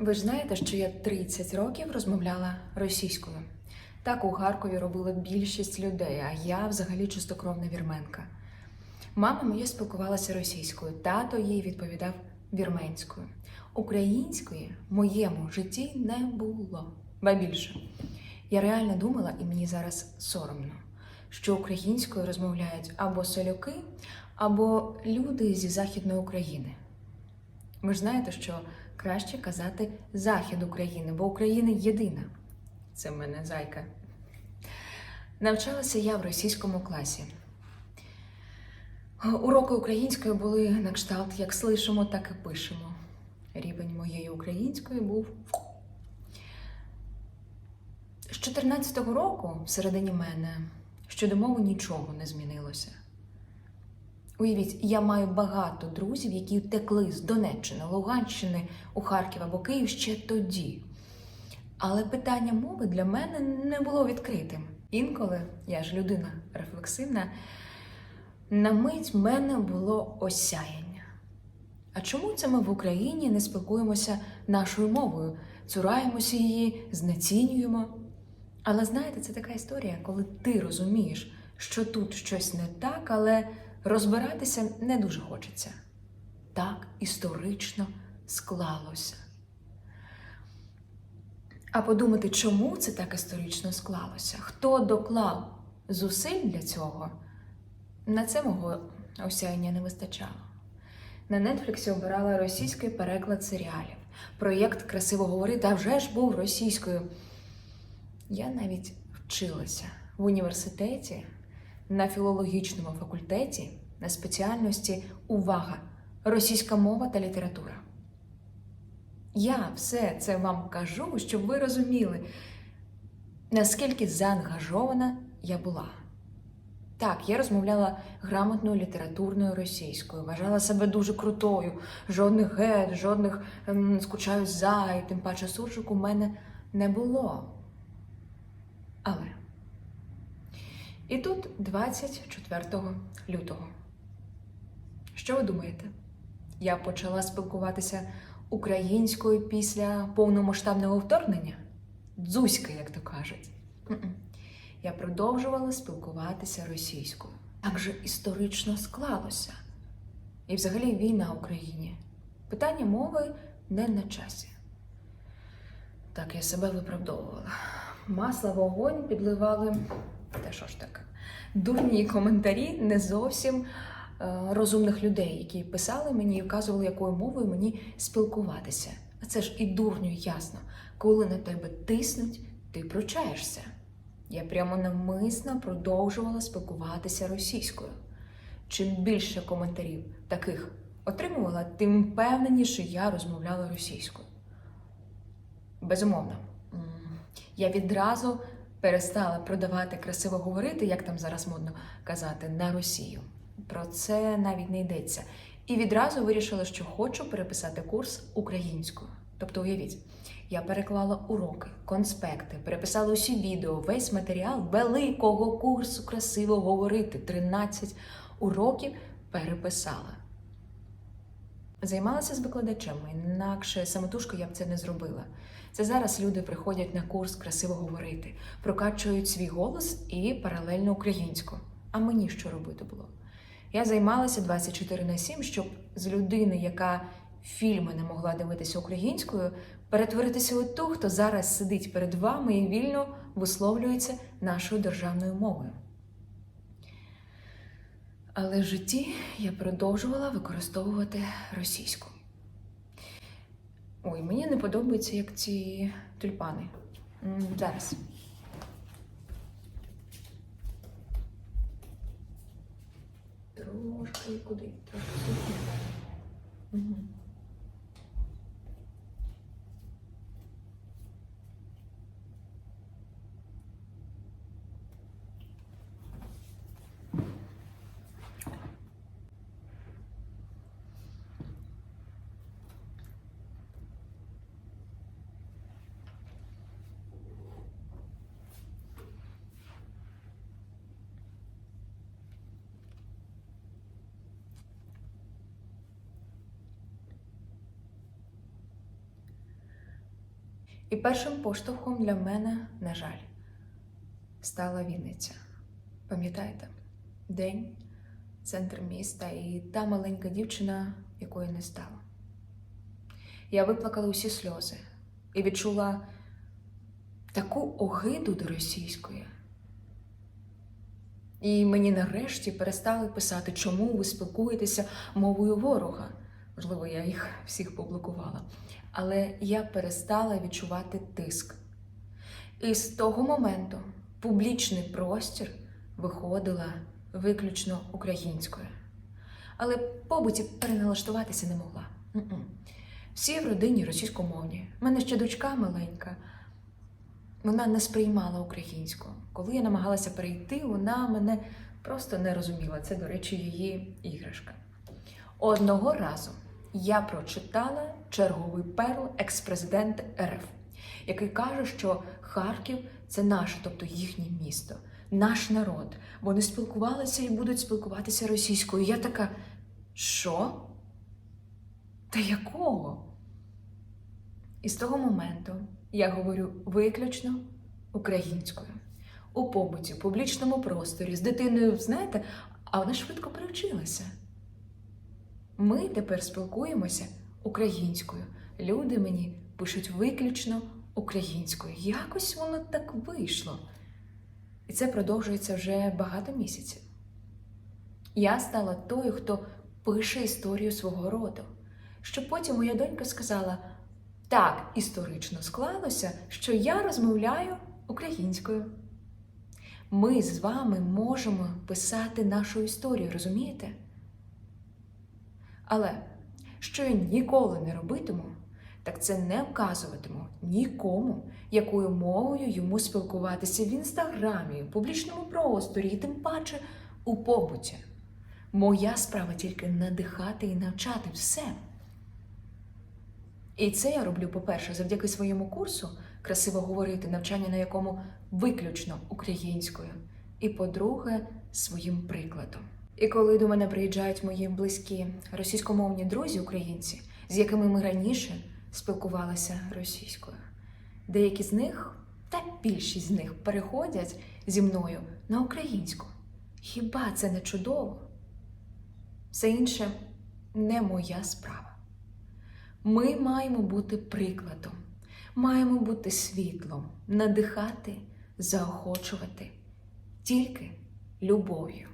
Ви ж знаєте, що я 30 років розмовляла російською. Так у Харкові робила більшість людей, а я взагалі чистокровна вірменка. Мама моя спілкувалася російською, тато їй відповідав вірменською. Української в моєму житті не було. Ба більше. Я реально думала, і мені зараз соромно, що українською розмовляють або солюки, або люди зі Західної України. Ви ж знаєте, що краще казати Захід України, бо Україна єдина. Це в мене зайка. Навчалася я в російському класі. Уроки української були на кшталт як слишимо, так і пишемо. Рівень моєї української був. З 14-го року, всередині мене, щодо мови нічого не змінилося. Уявіть, я маю багато друзів, які втекли з Донеччини, Луганщини у Харків або Київ ще тоді. Але питання мови для мене не було відкритим. Інколи, я ж людина рефлексивна, на мить в мене було осяяння. А чому це ми в Україні не спілкуємося нашою мовою, цураємося її, знецінюємо? Але знаєте, це така історія, коли ти розумієш, що тут щось не так, але розбиратися не дуже хочеться. Так історично склалося. А подумати, чому це так історично склалося? Хто доклав зусиль для цього? На це мого осяяння не вистачало. На Нетфліксі обирала російський переклад серіалів. Проєкт красиво говорити, а вже ж був російською. Я навіть вчилася в університеті на філологічному факультеті на спеціальності Увага! Російська мова та література. Я все це вам кажу, щоб ви розуміли, наскільки заангажована я була. Так, я розмовляла грамотною літературною російською, вважала себе дуже крутою, жодних гет, жодних ем, скучаю за, і тим паче суржик у мене не було. Але. І тут 24 лютого. Що ви думаєте? Я почала спілкуватися українською після повномасштабного вторгнення? Дзузька, як то кажуть. Я продовжувала спілкуватися російською. Так же історично склалося. І взагалі війна в Україні. Питання мови не на часі. Так я себе виправдовувала. Масла вогонь підливали. Та що ж таке? Дурні коментарі не зовсім е, розумних людей, які писали мені і вказували, якою мовою мені спілкуватися. А це ж і дурню ясно, коли на тебе тиснуть, ти пручаєшся. Я прямо навмисно продовжувала спілкуватися російською. Чим більше коментарів таких отримувала, тим впевненіше я розмовляла російською. Безумовно, я відразу перестала продавати красиво говорити, як там зараз модно казати, на Росію. Про це навіть не йдеться. І відразу вирішила, що хочу переписати курс українською. Тобто, уявіть, я переклала уроки, конспекти, переписала усі відео, весь матеріал великого курсу красиво говорити. 13 уроків переписала. Займалася з викладачами, інакше самотужки я б це не зробила. Це зараз люди приходять на курс красиво говорити, прокачують свій голос і паралельно українську. А мені що робити було? Я займалася 24 на 7, щоб з людини, яка фільми не могла дивитися українською, перетворитися у ту, хто зараз сидить перед вами і вільно висловлюється нашою державною мовою. Але в житті я продовжувала використовувати російську. Ой, мені не подобається, як ці тюльпани. Зараз. Трошки куди? Трошки. Угу. І першим поштовхом для мене, на жаль, стала Вінниця. Пам'ятаєте? День, центр міста і та маленька дівчина, якої не стало. Я виплакала усі сльози і відчула таку огиду до російської. І мені нарешті перестали писати, чому ви спілкуєтеся мовою ворога. Можливо, я їх всіх поблокувала. Але я перестала відчувати тиск. І з того моменту публічний простір виходила виключно українською. Але побуті переналаштуватися не могла. М-м. Всі в родині російськомовні. У мене ще дочка маленька. Вона не сприймала українську. Коли я намагалася перейти, вона мене просто не розуміла. Це, до речі, її іграшка. Одного разу я прочитала черговий перл екс-президента РФ, який каже, що Харків це наше, тобто їхнє місто, наш народ. Вони спілкувалися і будуть спілкуватися російською. Я така, що? Та якого? І з того моменту я говорю виключно українською. У побуті, в публічному просторі, з дитиною, знаєте, а вона швидко перевчилася. Ми тепер спілкуємося українською. Люди мені пишуть виключно українською. Якось воно так вийшло. І це продовжується вже багато місяців. Я стала тою, хто пише історію свого роду. Щоб потім моя донька сказала: так, історично склалося, що я розмовляю українською. Ми з вами можемо писати нашу історію, розумієте? Але що я ніколи не робитиму, так це не вказуватиму нікому, якою мовою йому спілкуватися в інстаграмі, в публічному просторі і тим паче у побуті. Моя справа тільки надихати і навчати все. І це я роблю, по-перше, завдяки своєму курсу красиво говорити, навчання на якому виключно українською. І по-друге, своїм прикладом. І коли до мене приїжджають мої близькі російськомовні друзі українці, з якими ми раніше спілкувалися російською, деякі з них, та більшість з них переходять зі мною на українську. Хіба це не чудово? Все інше не моя справа. Ми маємо бути прикладом, маємо бути світлом, надихати, заохочувати тільки любов'ю.